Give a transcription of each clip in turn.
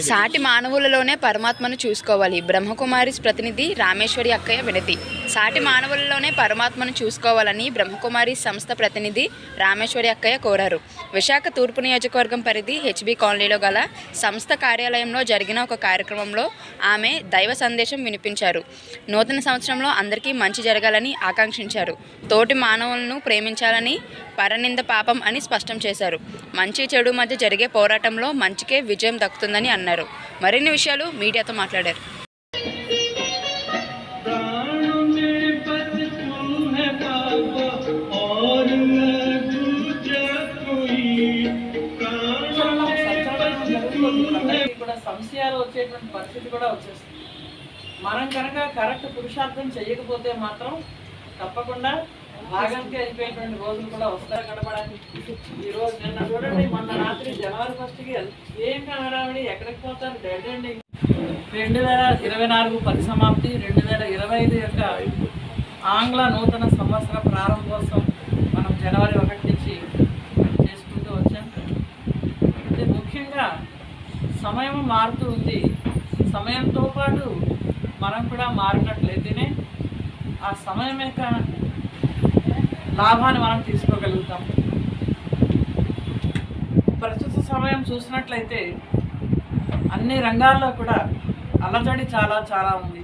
సాటి మానవులలోనే పరమాత్మను చూసుకోవాలి. బ్రహ్మకుమారి ప్రతినిధి రామేశ్వరి అక్కయ్య వినతి. సాటి మానవులలోనే పరమాత్మను చూసుకోవాలని బ్రహ్మకుమారి సంస్థ ప్రతినిధి రామేశ్వరి అక్కయ్య కోరారు. విశాఖ తూర్పు నియోజకవర్గం పరిధి హెచ్బి కాలనీలో గల సంస్థ కార్యాలయంలో జరిగిన ఒక కార్యక్రమంలో ఆమె దైవ సందేశం వినిపించారు. నూతన సంవత్సరంలో అందరికీ మంచి జరగాలని ఆకాంక్షించారు. తోటి మానవులను ప్రేమించాలని పరనింద పాపం అని స్పష్టం చేశారు. మంచి చెడు మధ్య జరిగే పోరాటంలో మంచికే విజయం దక్కుతుందని అన్నారు. మరిన్ని విషయాలు మీడియాతో మాట్లాడారు. సంశయాలు వచ్చేటువంటి పరిస్థితి కూడా వచ్చేస్తుంది. మనం కనుక కరెక్ట్ పురుషార్థం చేయకపోతే మాత్రం తప్పకుండా భాగంకి అయిపోయేటువంటి రోజులు కూడా వస్తాయి గడపడానికి. ఈ రోజు నిన్న చూడండి మొన్న రాత్రి జనవరి ఫస్ట్కి ఏం కనడావిడి ఎక్కడికి పోతారు? డెడ్ ఎండింగ్ రెండు వేల ఇరవై నాలుగు పరిసమాప్తి రెండు వేల ఇరవై ఐదు యొక్క ఆంగ్ల నూతన సంవత్సర ప్రారంభోత్సవం మనం జనవరి ఒకటి నుంచి చేసుకుంటూ వచ్చాం. అయితే ముఖ్యంగా సమయం మారుతూ ఉంది. సమయంతో పాటు మనం కూడా మారినట్లయితేనే ఆ సమయం యొక్క లాభాన్ని మనం తీసుకోగలుగుతాం. ప్రస్తుత సమయం చూసినట్లయితే అన్ని రంగాల్లో కూడా అలజడి చాలా చాలా ఉంది.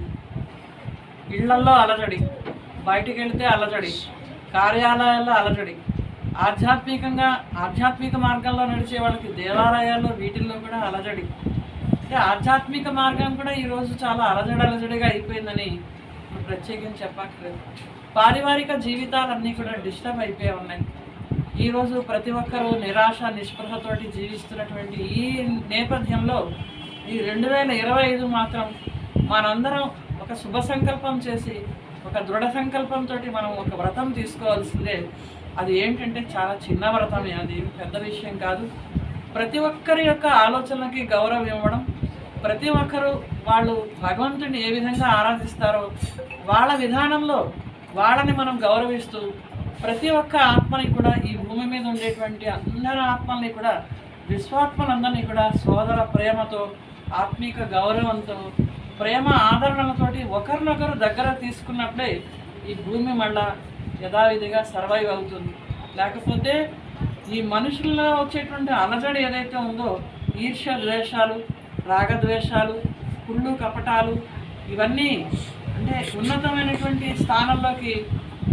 ఇళ్ళల్లో అలజడి బయటికి వెళితే అలజడి కార్యాలయాల్లో అలజడి ఆధ్యాత్మికంగా ఆధ్యాత్మిక మార్గంలో నడిచే వాళ్ళకి దేవాలయాల్లో వీటిల్లో కూడా అలజడి. అంటే ఆధ్యాత్మిక మార్గం కూడా ఈరోజు చాలా అలజడి అలజడిగా అయిపోయిందని ప్రత్యేకం ప్రత్యేకించి చెప్పక్కర్లేదు. పారివారిక జీవితాలన్నీ కూడా డిస్టర్బ్ అయిపోయి ఉన్నాయి. ఈరోజు ప్రతి ఒక్కరూ నిరాశ నిస్పృహతోటి జీవిస్తున్నటువంటి ఈ నేపథ్యంలో ఈ రెండు వేల ఇరవై ఐదు మాత్రం మనందరం ఒక శుభ సంకల్పం చేసి ఒక దృఢ సంకల్పంతో మనం ఒక వ్రతం తీసుకోవాల్సిందే. అది ఏంటంటే చాలా చిన్న వ్రతమే అది పెద్ద విషయం కాదు. ప్రతి ఒక్కరి యొక్క ఆలోచనలకి గౌరవం ఇవ్వడం ప్రతి ఒక్కరు వాళ్ళు భగవంతుని ఏ విధంగా ఆరాధిస్తారో వాళ్ళ విధానంలో వాళ్ళని మనం గౌరవిస్తూ ప్రతి ఒక్క ఆత్మని కూడా ఈ భూమి మీద ఉండేటువంటి అందరి ఆత్మల్ని కూడా విశ్వాత్మలందరినీ కూడా సోదర ప్రేమతో ఆత్మీక గౌరవంతో ప్రేమ ఆదరణలతోటి ఒకరినొకరు దగ్గర తీసుకున్నప్పుడే ఈ భూమి మళ్ళా యథావిధిగా సర్వైవ్ అవుతుంది. లేకపోతే ఈ మనుషుల్లో వచ్చేటువంటి అలజడి ఏదైతే ఉందో ఈర్ష్య ద్వేషాలు రాగద్వేషాలు కుళ్ళు కపటాలు ఇవన్నీ అంటే ఉన్నతమైనటువంటి స్థానంలోకి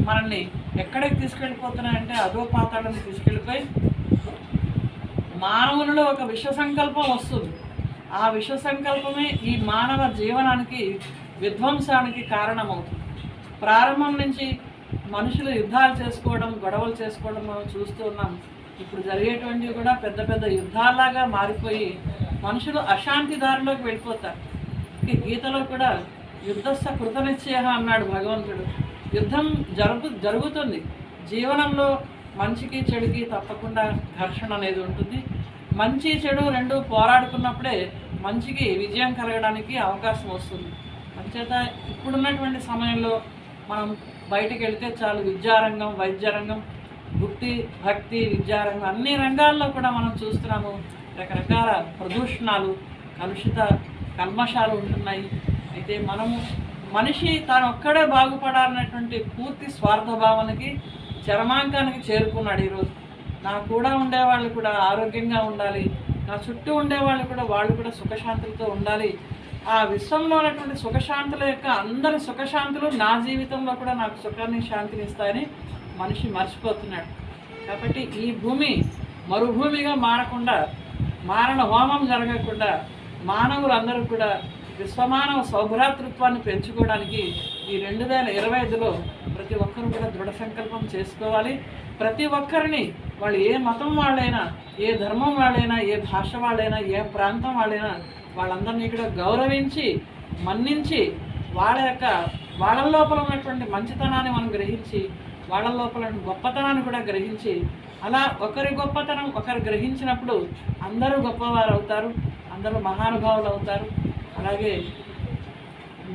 మనల్ని ఎక్కడికి తీసుకెళ్ళిపోతున్నాయంటే అదో పాతాళానికి తీసుకెళ్ళిపోయి మానవులలో ఒక విష సంకల్పం వస్తుంది. ఆ విష సంకల్పమే ఈ మానవ జీవనానికి విధ్వంసానికి కారణమవుతుంది. ప్రారంభం నుంచి మనుషులు యుద్ధాలు చేసుకోవడం గొడవలు చేసుకోవడం మనం చూస్తూ ఉన్నాం. ఇప్పుడు జరిగేటువంటివి కూడా పెద్ద పెద్ద యుద్ధాలాగా మారిపోయి మనుషులు అశాంతి దారిలోకి వెళ్ళిపోతారు. గీతలో కూడా యుద్ధస్థ కృతనిశ్చయ అన్నాడు భగవంతుడు. యుద్ధం జరుగు జరుగుతుంది. జీవనంలో మంచికి చెడుకి తప్పకుండా ఘర్షణ అనేది ఉంటుంది. మంచి చెడు రెండు పోరాడుకున్నప్పుడే మంచికి విజయం కలగడానికి అవకాశం వస్తుంది. అంచేత ఇప్పుడున్నటువంటి సమయంలో మనం బయటికి వెళితే చాలు విద్యారంగం వైద్యరంగం భక్తి భక్తి విద్యారంగం అన్ని రంగాల్లో కూడా మనం చూస్తున్నాము. రకరకాల ప్రదూషణాలు కలుషిత కల్మషాలు ఉంటున్నాయి. అయితే మనము మనిషి తాను ఒక్కడే బాగుపడాలన్నటువంటి పూర్తి స్వార్థ భావనకి చరమాంకానికి చేరుకున్నాడు ఈరోజు. నా కూడా ఉండేవాళ్ళు కూడా ఆరోగ్యంగా ఉండాలి. నా చుట్టూ ఉండేవాళ్ళు కూడా వాళ్ళు కూడా సుఖశాంతులతో ఉండాలి. ఆ విశ్వంలో ఉన్నటువంటి సుఖశాంతుల యొక్క అందరి సుఖశాంతులు నా జీవితంలో కూడా నాకు సుఖాన్ని శాంతిని ఇస్తాయని మనిషి మర్చిపోతున్నాడు. కాబట్టి ఈ భూమి మరుభూమిగా మారకుండా మారణ హోమం జరగకుండా మానవులందరూ కూడా విశ్వమానవ సౌభ్రాతృత్వాన్ని పెంచుకోవడానికి ఈ రెండు వేల ఇరవై ఐదులో ప్రతి ఒక్కరూ కూడా దృఢ సంకల్పం చేసుకోవాలి. ప్రతి ఒక్కరిని వాళ్ళు ఏ మతం వాళ్ళైనా ఏ ధర్మం వాళ్ళైనా ఏ భాష వాళ్ళైనా ఏ ప్రాంతం వాళ్ళైనా వాళ్ళందరినీ ఇక్కడ గౌరవించి మన్నించి వాళ్ళ యొక్క వాళ్ళ లోపల ఉన్నటువంటి మంచితనాన్ని మనం గ్రహించి వాళ్ళ లోపల గొప్పతనాన్ని కూడా గ్రహించి అలా ఒకరి గొప్పతనం ఒకరు గ్రహించినప్పుడు అందరూ గొప్పవారు అవుతారు అందరూ మహానుభావులు అవుతారు. అలాగే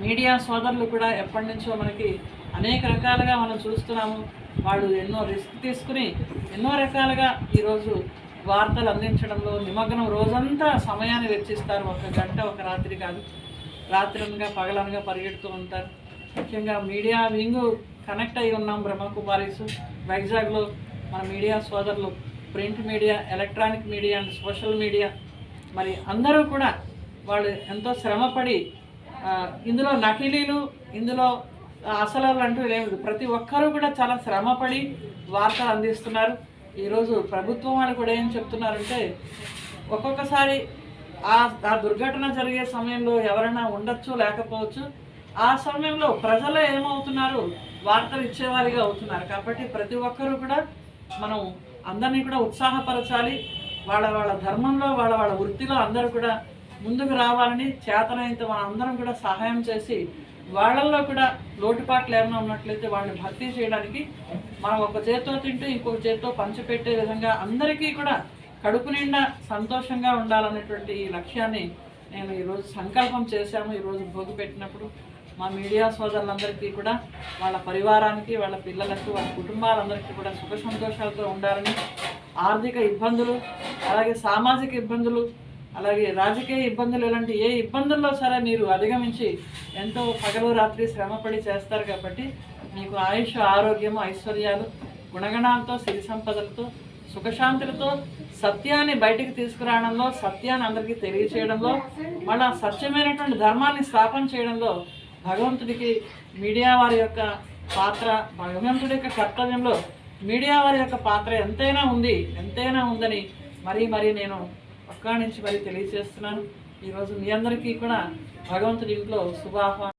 మీడియా సోదరులు కూడా ఎప్పటి నుంచో మనకి అనేక రకాలుగా మనం చూస్తున్నాము. వాళ్ళు ఎన్నో రిస్క్ తీసుకుని ఎన్నో రకాలుగా ఈరోజు వార్తలు అందించడంలో నిమగ్నం రోజంతా సమయాన్ని వెచ్చిస్తారు. ఒక గంట ఒక రాత్రి కాదు. రాత్రనగా పగలనగా పరిగెడుతూ ఉంటారు. ముఖ్యంగా మీడియా వింగ్ కనెక్ట్ అయి ఉన్నాం బ్రహ్మకుమారీస్. వైజాగ్లో మన మీడియా సోదరులు print media electronic media and social media. మరి అందరూ కూడా వాళ్ళు ఎంతో శ్రమపడి ఇందులో నకిలీలు ఇందులో అసలు అంటూ లేదు. ప్రతి ఒక్కరూ కూడా చాలా శ్రమపడి వార్తలు అందిస్తున్నారు. ఈరోజు ప్రభుత్వం వాళ్ళు కూడా ఏం చెప్తున్నారంటే ఒక్కొక్కసారి ఆ ఆ దుర్ఘటన జరిగే సమయంలో ఎవరైనా ఉండొచ్చు లేకపోవచ్చు ఆ సమయంలో ప్రజలు ఏమవుతున్నారు? వార్తలు ఇచ్చేవారిగా అవుతున్నారు. కాబట్టి ప్రతి ఒక్కరూ కూడా మనం అందరినీ కూడా ఉత్సాహపరచాలి. వాళ్ళ వాళ్ళ ధర్మంలో వాళ్ళ వాళ్ళ వృత్తిలో అందరూ కూడా ముందుకు రావాలని చేతనైతే మనం అందరం కూడా సహాయం చేసి వాళ్ళల్లో కూడా లోటుపాట్లు ఏమైనా ఉన్నట్లయితే వాళ్ళని భర్తీ చేయడానికి మనం ఒక చేత్తో తింటూ ఇంకొక చేత్తో పంచిపెట్టే విధంగా అందరికీ కూడా కడుపు నిండా సంతోషంగా ఉండాలనేటువంటి ఈ లక్ష్యాన్ని నేను ఈరోజు సంకల్పం చేశాము ఈరోజు భోగి పెట్టినప్పుడు మా మీడియా సోదరులందరికీ కూడా వాళ్ళ పరివారానికి వాళ్ళ పిల్లలకు వాళ్ళ కుటుంబాలందరికీ కూడా సుఖ సంతోషాలతో ఉండాలని ఆర్థిక ఇబ్బందులు అలాగే సామాజిక ఇబ్బందులు అలాగే రాజకీయ ఇబ్బందులు ఇలాంటి ఏ ఇబ్బందుల్లో సరే మీరు అధిగమించి ఎంతో పగలు రాత్రి శ్రమపడి చేస్తారు కాబట్టి మీకు ఆయుష్ ఆరోగ్యము ఐశ్వర్యాలు గుణగణాలతో సిరి సంపదలతో సుఖశాంతులతో సత్యాన్ని బయటికి తీసుకురావడంలో సత్యాన్ని అందరికీ తెలియచేయడంలో మళ్ళా సత్యమైనటువంటి ధర్మాన్ని స్థాపన చేయడంలో భగవంతుడికి మీడియా వారి యొక్క పాత్ర భగవంతుడి యొక్క కర్తవ్యంలో మీడియా వారి యొక్క పాత్ర ఎంతైనా ఉంది ఎంతైనా ఉందని మరీ మరీ నేను అక్కడి నుంచి మరి తెలియజేస్తున్నాను. ఈరోజు మీ అందరికీ కూడా భగవంతుడి ఇంట్లో శుభాహ్వానం